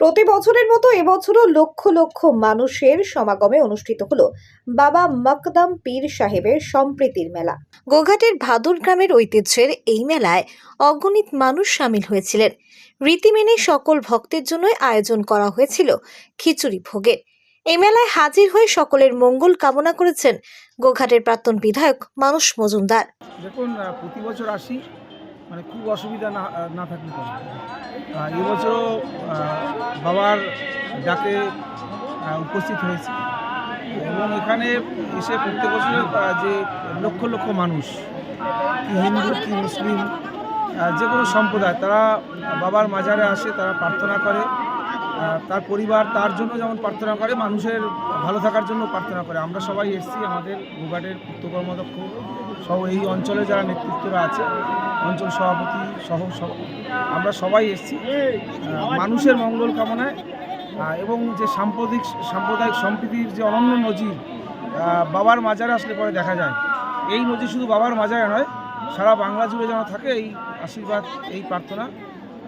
প্রতি বছরের মতো এবছরও লক্ষ লক্ষ মানুষের সমাগমে অনুষ্ঠিত হলো বাবা মকদম পীর সাহেবের সম্প্রীতির মেলা। গোঘাটের ভাদুর গ্রামের ঐতিহ্যের এই মেলায় অগণিত মানুষ সামিল হয়েছিলেন। রীতি মেনে সকল ভক্তের জন্যই আয়োজন করা হয়েছিল খিচুড়ি ভোগের। এই মেলায় হাজির হয়ে সকলের মঙ্গল কামনা করেছেন গোঘাটের প্রাক্তন বিধায়ক মানুষ মজুমদার। দেখুন প্রতি বছর আসি। মানে খুব অসুবিধা না না থাকলে পারে। এবছরও বাবার ডাকে উপস্থিত হয়েছে। এবং এখানে এসে প্রত্যেক বছর যে লক্ষ লক্ষ মানুষ, কি হিন্দু, কি মুসলিম যে কোনো সম্প্রদায়, তারা বাবার মাজারে আসে, তারা প্রার্থনা করে। তার পরিবার, তার জন্য যেমন প্রার্থনা করে, মানুষের ভালো থাকার জন্য প্রার্থনা করে। আমরা সবাই এসেছি আমাদের গোঘাটের পূর্ত সহ এই অঞ্চলে যারা নেতৃত্বরা আছে, অঞ্চল সভাপতি সহ সব আমরা সবাই এসেছি। মানুষের মঙ্গল কামনায় এবং যে সাম্প্রতিক সাম্প্রদায়িক সম্প্রীতির যে অনন্য নজির বাবার মাজারে আসলে পরে দেখা যায়। এই নজির শুধু বাবার মাজারে নয়, সারা বাংলা জুড়ে যেন থাকে এই আশীর্বাদ, এই প্রার্থনা।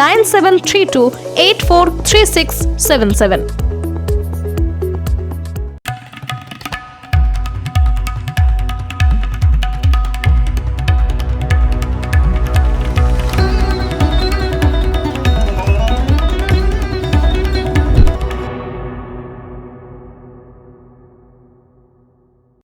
nine seven three two eight four three six seven seven